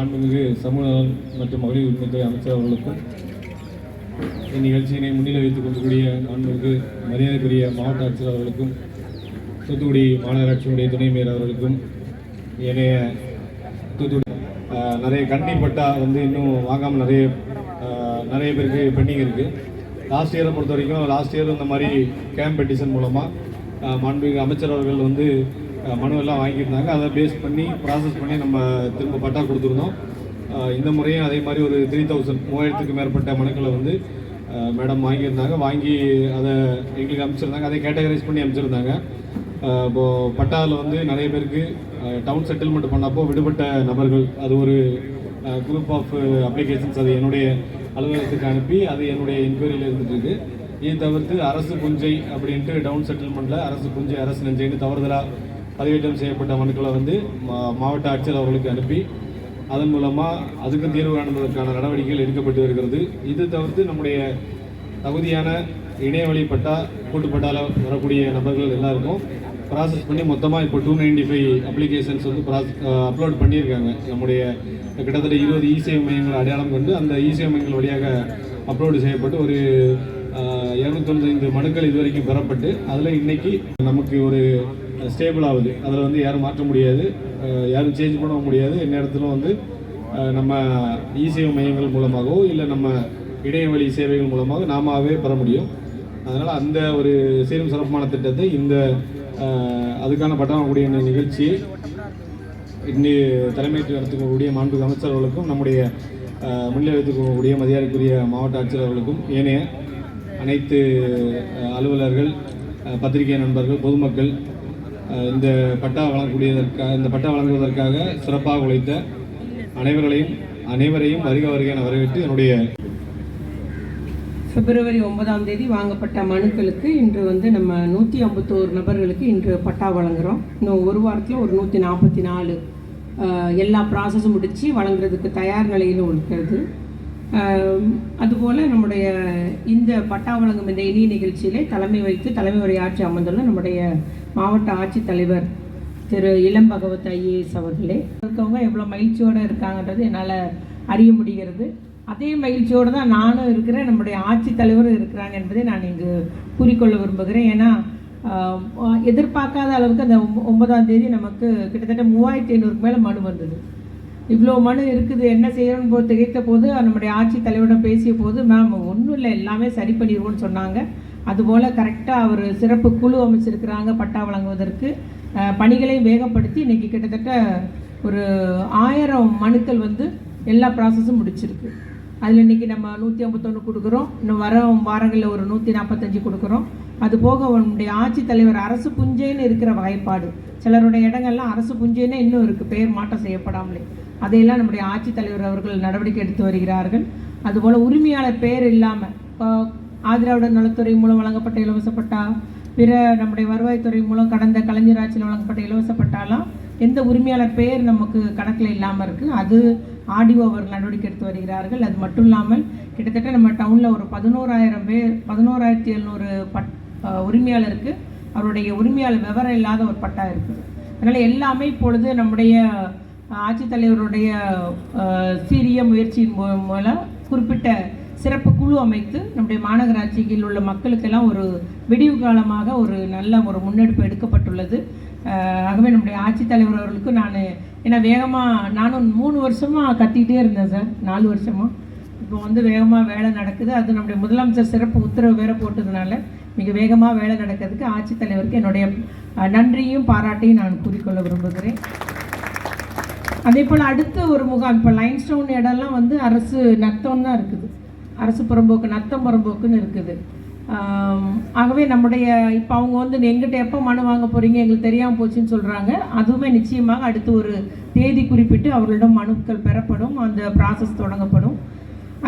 மாண்புமிகு சமூக நலன் மற்றும் மகளிர் உரிமைத்துறை அமைச்சர் அவர்களுக்கும் இந்நிகழ்ச்சியினை முன்னிலை வைத்துக் கொண்டிருக்கூடிய மாண்புமிகு மரியாதைக்குரிய மாவட்ட ஆட்சியர் அவர்களுக்கும் தூத்துக்குடி மாநகராட்சியினுடைய துணை மேயர் அவர்களுக்கும் ஏனைய தூத்துக்குடி நிறைய கண்டி பட்டா வந்து இன்னும் வாங்காமல் நிறைய நிறைய பேருக்கு பெண்டிங் இருக்குது லாஸ்ட் இயரை பொறுத்த வரைக்கும் லாஸ்ட் இயர் இந்த மாதிரி கேம்ப் பெட்டிஷன் மூலமாக மாண்புமிகு அமைச்சர் அவர்கள் வந்து மனுவெல்லாம் வாங்கியிருந்தாங்க. அதை பேஸ் பண்ணி ப்ராசஸ் பண்ணி நம்ம திரும்ப பட்டா கொடுத்துருந்தோம். இந்த முறையும் அதே மாதிரி ஒரு த்ரீ தௌசண்ட் மூவாயிரத்துக்கு மேற்பட்ட மனுக்களை வந்து மேடம் வாங்கியிருந்தாங்க. வாங்கி அதை எங்களுக்கு அமைச்சிருந்தாங்க அதை கேட்டகரைஸ் பண்ணி அமைச்சிருந்தாங்க இப்போது பட்டாவில் வந்து நிறைய பேருக்கு டவுன் செட்டில்மெண்ட் பண்ணப்போ விடுபட்ட நபர்கள் அது ஒரு குரூப் ஆஃப் அப்ளிகேஷன்ஸ் அது என்னுடைய அலுவலகத்துக்கு அனுப்பி அது என்னுடைய என்கொயரியில் இருந்துட்டு இதை இது தவிர்த்து அரசு புஞ்சை அப்படின்ட்டு டவுன் செட்டில்மெண்ட்டில் அரசு புஞ்சை அரசு நெஞ்சைன்னு தவறுதலாக பதிவேற்றம் செய்யப்பட்ட மனுக்களை வந்து மா- மாவட்ட ஆட்சியர் அவர்களுக்கு அனுப்பி அதன் மூலமாக அதுக்கு தீர்வு காணுவதற்கான நடவடிக்கைகள் எடுக்கப்பட்டு வருகிறது. இது தவிர்த்து நம்முடைய தகுதியான இணையவழி பட்டா கூட்டுப்பட்டால வரக்கூடிய நபர்கள் எல்லாருக்கும் ப்ராசஸ் பண்ணி மொத்தமாக இப்போ டூ நைன்டி ஃபைவ் அப்ளிகேஷன்ஸ் வந்து ப்ராசஸ் அப்லோட் பண்ணியிருக்காங்க. நம்முடைய கிட்டத்தட்ட இருபது இசேவை மையங்கள் அடையாளம் கொண்டு அந்த இசேவை மையங்கள் வழியாக அப்லோடு செய்யப்பட்டு ஒரு இரநூத்தொன்பது மனுக்கள் இதுவரைக்கும் பெறப்பட்டு அதில் இன்றைக்கி நமக்கு ஒரு ஸ்டேபிள் ஆகுது. அதில் வந்து யாரும் மாற்ற முடியாது. யாரும் சேஞ்ச் பண்ண முடியாது. எந்நேரத்திலும் வந்து நம்ம இசேவை மையங்கள் மூலமாகவோ இல்லை நம்ம இணையவழி சேவைகள் மூலமாக நாமாவே பெற முடியும். அதனால் அந்த ஒரு சீரும் சிறப்பான திட்டத்தை இந்த அதுக்கான பட்டமாக்கூடிய இந்த நிகழ்ச்சியை இன்னி தலைமையேற்று நடத்தக்கூடிய மாண்பு அமைச்சர்களுக்கும் நம்முடைய அஹ், முன்னிலை வைத்துக்கக்கூடிய மரியாதைக்குரிய மாவட்ட ஆட்சியர் அவர்களுக்கும் ஏனைய அனைத்து அலுவலர்கள் பத்திரிகை நண்பர்கள் பொதுமக்கள் இந்த பட்டா வழங்கக்கூடியதற்காக இந்த பட்டா வழங்குவதற்காக சிறப்பாக உழைத்த அனைவர்களையும் அனைவரையும் வருக வருக என வரவேற்று என்னுடைய பிப்ரவரி ஒன்பதாம் தேதி வாங்கப்பட்ட மனுக்களுக்கு இன்று வந்து நம்ம நூற்றி ஐம்பத்தோரு நபர்களுக்கு இன்று பட்டா வழங்குகிறோம் இன்னும் ஒரு வாரத்தில் ஒரு நூற்றி நாற்பத்தி நாலு எல்லா ப்ராசஸும் முடித்து வழங்குறதுக்கு தயார் நிலையில் இருக்கிறது. அதுபோல் நம்முடைய இந்த பட்டா வழங்கும் இந்த இனிய நிகழ்ச்சியிலே தலைமை வைத்து தலைமை உரையாற்றி அமர்ந்துள்ள நம்முடைய மாவட்ட ஆட்சித்தலைவர் திரு இளம் பகவத் ஐஏஎஸ் அவர்களே இருக்கவங்க எவ்வளோ மகிழ்ச்சியோடு இருக்காங்கன்றது என்னால் அறிய முடிகிறது. அதே மகிழ்ச்சியோடு தான் நானும் இருக்கிறேன் நம்முடைய ஆட்சித்தலைவரும் இருக்கிறாங்க என்பதை நான் இங்கு கூறிக்கொள்ள விரும்புகிறேன். ஏன்னா எதிர்பார்க்காத அளவுக்கு அந்த ஒம்ப- ஒன்பதாம் தேதி நமக்கு கிட்டத்தட்ட மூவாயிரத்தி ஐநூறுக்கு மேலே மனு வந்தது. இவ்வளோ மனு இருக்குது என்ன செய்யணும்னு போது திகைத்த போது நம்முடைய ஆட்சித்தலைவரிடம் பேசிய போது மேம் ஒன்றும் இல்லை எல்லாமே சரி பண்ணிடுவோம்னு சொன்னாங்க. அதுபோல் கரெக்டாக அவர் சிறப்பு குழு அமைச்சிருக்கிறாங்க பட்டா வழங்குவதற்கு. பணிகளையும் பணிகளை வேகப்படுத்தி இன்றைக்கி கிட்டத்தட்ட ஒரு ஆயிரம் மனுக்கள் வந்து எல்லா ப்ராசஸும் முடிச்சிருக்கு. அதில் இன்றைக்கி நம்ம நூற்றி ஐம்பத்தொன்று கொடுக்குறோம். இன்னும் வர வாரங்களில் ஒரு நூற்றி நாற்பத்தஞ்சு கொடுக்குறோம். அது போக நம்முடைய ஆட்சித்தலைவர் அரசு புஞ்சைன்னு இருக்கிற வகைப்பாடு சிலருடைய இடங்கள்லாம் அரசு புஞ்சைன்னே இன்னும் இருக்குது பெயர் மாற்றம் செய்யப்படாமலே. அதையெல்லாம் நம்முடைய ஆட்சித்தலைவர் அவர்கள் நடவடிக்கை எடுத்து வருகிறார்கள். அதுபோல் உரிமையாளர் பெயர் இல்லாமல் இப்போ ஆதிராவிட நலத்துறை மூலம் வழங்கப்பட்ட இலவச பட்டா பிற நம்முடைய வருவாய்த்துறை மூலம் கடந்த கலைஞர் ஆட்சியில் வழங்கப்பட்ட இலவச பட்டாலாம் எந்த உரிமையாளர் பெயர் நமக்கு கணக்கில் இல்லாமல் இருக்குது அது ஆடிஓ அவர்கள் நடவடிக்கை எடுத்து வருகிறார்கள். அது மட்டும் இல்லாமல் கிட்டத்தட்ட நம்ம டவுனில் ஒரு பதினோராயிரம் பேர் பதினோராயிரத்தி எழுநூறு பட் உரிமையாளருக்கு அவருடைய உரிமையாளர் விவரம் இல்லாத ஒரு பட்டா இருக்குது அதனால் எல்லாமே இப்பொழுது நம்முடைய ஆட்சித்தலைவருடைய அஹ், சீரிய முயற்சியின் மூலம் குறிப்பிட்ட சிறப்பு குழு அமைத்து நம்முடைய மாநகராட்சியில் உள்ள மக்களுக்கெல்லாம் ஒரு விடிவு காலமாக ஒரு நல்ல ஒரு முன்னெடுப்பு எடுக்கப்பட்டுள்ளது. ஆகவே நம்முடைய ஆட்சித்தலைவர் அவர்களுக்கு நான் ஏன்னா வேகமாக நானும் மூணு வருஷமாக கத்திக்கிட்டே இருந்தேன் சார் நாலு வருஷமாக இப்போ வந்து வேகமாக வேலை நடக்குது. அது நம்முடைய முதலமைச்சர் சிறப்பு உத்தரவு வேற போட்டதுனால மிக வேகமாக வேலை நடக்கிறதுக்கு ஆட்சித்தலைவருக்கு என்னுடைய நன்றியும் பாராட்டையும் நான் கூறிக்கொள்ள விரும்புகிறேன். அதே போல் அடுத்த ஒரு முகாம் இப்போ லைன்ஸ்டோன் இடம்லாம் வந்து அரசு நத்தம் தான் இருக்குது. அரசு புறம்போக்கு நத்தம் புறம்போக்குன்னு இருக்குது. ஆகவே நம்முடைய இப்போ அவங்க வந்து எங்கிட்ட எப்போ மனு வாங்க போகிறீங்க எங்களுக்கு தெரியாமல் போச்சுன்னு சொல்கிறாங்க அதுவுமே நிச்சயமாக அடுத்து ஒரு தேதி குறிப்பிட்டு அவர்களிடம் மனுக்கள் பெறப்படும் அந்த ப்ராசஸ் தொடங்கப்படும்.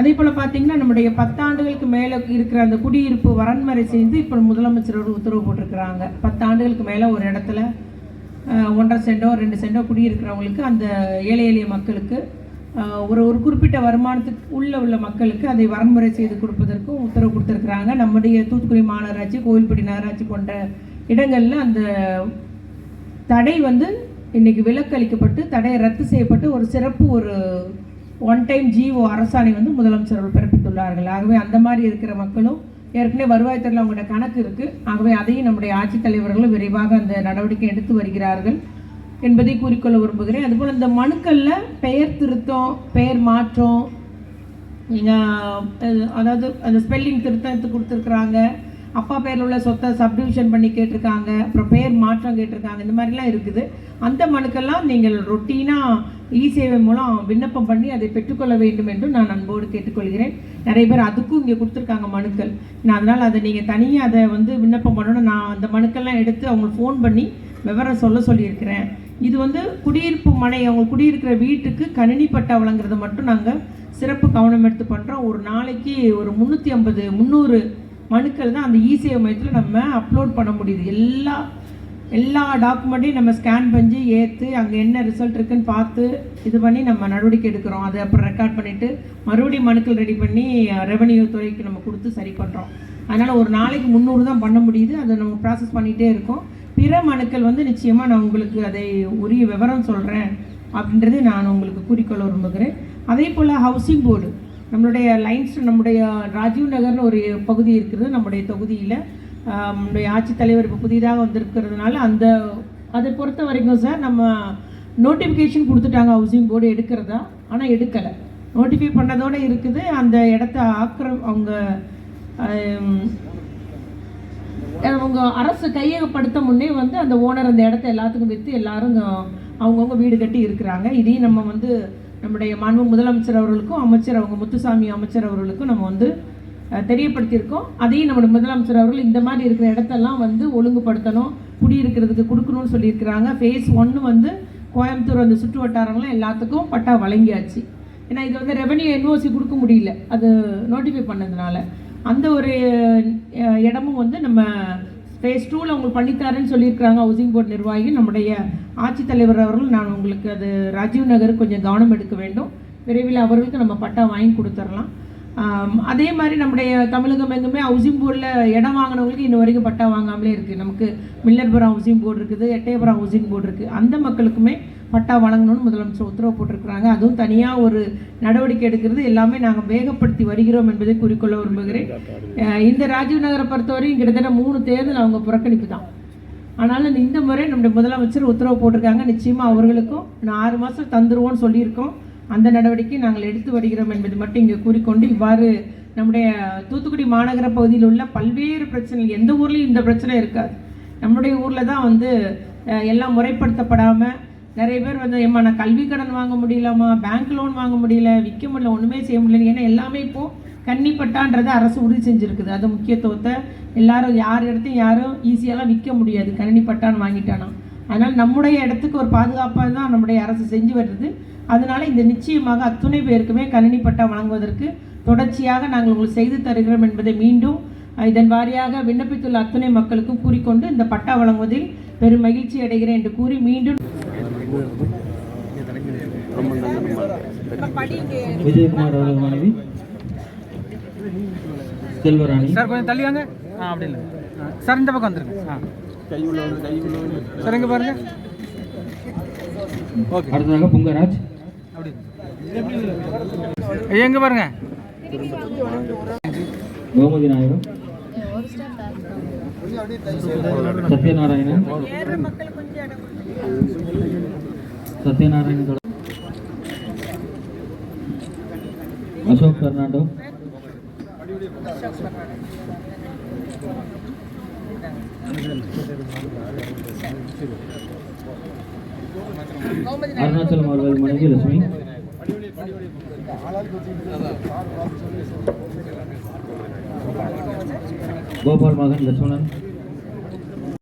அதே போல் பார்த்தீங்கன்னா நம்முடைய பத்தாண்டுகளுக்கு மேலே இருக்கிற அந்த குடியிருப்பு வரன்மறை செய்து இப்போ முதலமைச்சர் ஒரு உத்தரவு போட்டிருக்கிறாங்க. பத்தாண்டுகளுக்கு மேலே ஒரு இடத்துல ஒன்றரை சென்டோ ரெண்டு சென்டோ குடியிருக்கிறவங்களுக்கு அந்த ஏழை எளிய மக்களுக்கு ஒரு ஒரு குறிப்பிட்ட வருமானத்துக்கு உள்ள உள்ள மக்களுக்கு அதை வரன்முறை செய்து கொடுப்பதற்கும் உத்தரவு கொடுத்துருக்குறாங்க. நம்முடைய தூத்துக்குடி மாநகராட்சி கோவில்பட்டி நகராட்சி போன்ற இடங்களில் அந்த தடை வந்து இன்றைக்கி விலக்களிக்கப்பட்டு தடை ரத்து செய்யப்பட்டு ஒரு சிறப்பு ஒரு ஒன் டைம் ஜிஓ அரசாணை வந்து முதலமைச்சர் அவர்கள் பிறப்பித்துள்ளார்கள். ஆகவே அந்த மாதிரி இருக்கிற மக்களும் ஏற்கனவே வருவாய்த்துறையில் அவங்களோட கணக்கு இருக்குது ஆகவே அதையும் நம்முடைய ஆட்சித்தலைவர்களும் விரைவாக அந்த நடவடிக்கை எடுத்து வருகிறார்கள். என்பதை கூறிக்கொள்ள விரும்புகிறேன். அதுபோல் இந்த மனுக்களில் பெயர் திருத்தம் பெயர் மாற்றம் நீங்கள் அதாவது அந்த ஸ்பெல்லிங் திருத்தத்துக்கு கொடுத்துருக்குறாங்க. அப்பா பேரில் உள்ள சொத்தை சப்டிவிஷன் பண்ணி கேட்டிருக்காங்க. அப்புறம் பேர் மாற்றம் கேட்டிருக்காங்க. இந்த மாதிரிலாம் இருக்குது. அந்த மனுக்கெல்லாம் நீங்கள் ரொட்டீனாக இ சேவை மூலம் விண்ணப்பம் பண்ணி அதை பெற்றுக்கொள்ள வேண்டும் என்று நான் அன்போடு கேட்டுக்கொள்கிறேன். நிறைய பேர் அதுக்கும் இங்கே கொடுத்துருக்காங்க மனுக்கள். நான் அதனால் அதை நீங்கள் தனியாக அதை வந்து விண்ணப்பம் பண்ணணும் நான் அந்த மனுக்கள்லாம் எடுத்து அவங்களுக்கு ஃபோன் பண்ணி விவரம் சொல்ல சொல்லியிருக்கிறேன். இது வந்து குடியிருப்பு மனை அவங்க குடியிருக்கிற வீட்டுக்கு கணினி பட்டா வழங்குறது மட்டும் நாங்கள் சிறப்பு கவனம் எடுத்து பண்ணுறோம் ஒரு நாளைக்கு ஒரு முந்நூற்றி ஐம்பது முந்நூறு மனுக்கள் தான் அந்த இசேவை மையத்தில் நம்ம அப்லோட் பண்ண முடியுது. எல்லா எல்லா டாக்குமெண்ட்டையும் நம்ம ஸ்கேன் பண்ணி ஏற்று அங்கே என்ன ரிசல்ட் இருக்குன்னு பார்த்து இது பண்ணி நம்ம நடவடிக்கை எடுக்கிறோம். அதை அப்புறம் ரெக்கார்ட் பண்ணிவிட்டு மறுபடியும் மனுக்கள் ரெடி பண்ணி ரெவன்யூ துறைக்கு நம்ம கொடுத்து சரி பண்ணுறோம் அதனால் ஒரு நாளைக்கு முந்நூறு தான் பண்ண முடியுது. அதை நம்ம ப்ராசஸ் பண்ணிகிட்டே இருக்கோம். பிற மனுக்கள் வந்து நிச்சயமாக நான் உங்களுக்கு அதை உரிய விவரம் சொல்கிறேன் அப்படின்றது நான் உங்களுக்கு கூறிக்கொள்ள விரும்புகிறேன் அதே போல் ஹவுசிங் போர்டு நம்மளுடைய லைன்ஸ் நம்முடைய ராஜீவ் நகர்னு ஒரு பகுதி இருக்கிறது நம்முடைய தொகுதியில். நம்முடைய ஆட்சித்தலைவர் இப்போ புதிதாக வந்திருக்கிறதுனால அந்த அதை பொறுத்த வரைக்கும் சார் நம்ம நோட்டிஃபிகேஷன் கொடுத்துட்டாங்க ஹவுசிங் போர்டு எடுக்கிறதா? ஆனால் எடுக்கலை. நோட்டிஃபை பண்ணதோடு இருக்குது. அந்த இடத்த ஆக்கிரம் அவங்க அவங்க அரசு கையகப்படுத்த முன்னே வந்து அந்த ஓனர் அந்த இடத்த எல்லாத்துக்கும் விற்று எல்லாரும் அவங்கவுங்க வீடு கட்டி இருக்கிறாங்க. இதையும் நம்ம வந்து நம்முடைய மாண்பு முதலமைச்சர் அவர்களுக்கும் அமைச்சர் அவங்க முத்துசாமி அமைச்சர் அவர்களுக்கும் நம்ம வந்து தெரியப்படுத்தியிருக்கோம். அதையும் நம்முடைய முதலமைச்சர் அவர்கள் இந்த மாதிரி இருக்கிற இடத்தெல்லாம் வந்து ஒழுங்குபடுத்தணும் குடியிருக்கிறதுக்கு கொடுக்கணும்னு சொல்லியிருக்கிறாங்க. ஃபேஸ் ஒன்று வந்து கோயம்புத்தூர் அந்த சுற்று வட்டாரங்களாம் எல்லாத்துக்கும் பட்டா வழங்கியாச்சு. ஏன்னா இது வந்து ரெவன்யூ என்ஓசி கொடுக்க முடியல. அது நோட்டிஃபை பண்ணதுனால. அந்த ஒரு இடமும் வந்து நம்ம ஃபேஸ் டூவில் உங்களுக்கு பண்ணித்தாரேன்னு சொல்லியிருக்கிறாங்க ஹவுசிங் போர்டு நிர்வாகி. நம்முடைய ஆட்சித்தலைவர் அவர்கள் நான் உங்களுக்கு அது ராஜீவ் நகர் கொஞ்சம் கவனம் எடுக்க வேண்டும். விரைவில் அவர்களுக்கு நம்ம பட்டா வாங்கி கொடுத்துடலாம். அதே மாதிரி நம்முடைய தமிழகம் எங்குமே ஹவுசிங் போர்டில் இடம் வாங்கினவங்களுக்கு இன்ன வரைக்கும் பட்டா வாங்காமலே இருக்குது நமக்கு மில்லர்புரம் ஹவுசிங் போர்டு இருக்குது எட்டயபுரம் ஹவுசிங் போர்டு இருக்குது அந்த மக்களுக்குமே பட்டா வழங்கணும்னு முதலமைச்சர் உத்தரவு போட்டிருக்கிறாங்க. அதுவும் தனியாக ஒரு நடவடிக்கை எடுக்கிறது எல்லாமே நாங்கள் வேகப்படுத்தி வருகிறோம் என்பதை குறிக்கொள்ள விரும்புகிறேன். இந்த ராஜீவ் நகரை பொறுத்தவரையும் கிட்டத்தட்ட மூணு தேர்தல் அவங்க புறக்கணிப்பு தான். ஆனாலும் இந்த முறை நம்முடைய முதலமைச்சர் உத்தரவு போட்டிருக்காங்க. நிச்சயமாக அவர்களுக்கும் நான் ஆறு மாதம் தந்துருவோம்னு சொல்லியிருக்கோம். அந்த நடவடிக்கை நாங்கள் எடுத்து வருகிறோம் என்பது மட்டும் இங்கே கூறிக்கொண்டு இவ்வாறு நம்முடைய தூத்துக்குடி மாநகர பகுதியில் உள்ள பல்வேறு பிரச்சனைகள் எந்த ஊர்லேயும் இந்த பிரச்சனை இருக்காது. நம்முடைய ஊரில் தான் வந்து எல்லாம் முறைப்படுத்தப்படாமல் நிறைய பேர் வந்து ஏம்மா நான் கல்வி கடன் வாங்க முடியலம்மா பேங்க் லோன் வாங்க முடியல விற்க முடியல ஒன்றுமே செய்ய முடியல. ஏன்னா எல்லாமே இப்போது கன்னிப்பட்டான்றதை அரசு உறுதி செஞ்சுருக்குது. அது முக்கியத்துவத்தை எல்லாரும் யார் இடத்தையும் யாரும் ஈஸியாலாம் விற்க முடியாது. கன்னிப்பட்டான்னு வாங்கிட்டானா. அதனால் நம்முடைய இடத்துக்கு ஒரு பாதுகாப்பாக தான் நம்முடைய அரசு செஞ்சு வருது. அதனால் இந்த நிச்சயமாக அத்துணை பேருக்குமே கணினி பட்டா வழங்குவதற்கு தொடர்ச்சியாக நாங்கள் உங்களுக்கு செய்து தருகிறோம் என்பதை மீண்டும் இதன் வாரியாக விண்ணப்பித்துள்ள அத்துணை மக்களுக்கும் கூறிக்கொண்டு இந்த பட்டா வழங்குவதில் பெரும் மகிழ்ச்சி அடைகிறேன் என்று கூறி மீண்டும் விஜயகுமார் அவர்கள் மனைவி செல்வராணி. சார் கொஞ்சம் தள்ளி வாங்க. ஆ அப்படி இல்லை. சார் இந்த பக்கம் வந்துருங்க. ஆ. சார் இங்கே பாருங்க. ஓகே. அடுத்ததாக புங்கராஜ். அப்படி எங்கே பாருங்க. கோமதி நாயகம். சத்யநாராயணன். சத்யநாராயணன் அசோக் பெர்னாண்டோ. அருணாச்சலம் அவர்கள் மனைவி லட்சுமி. கோபால் மகன் லட்சுமணன்.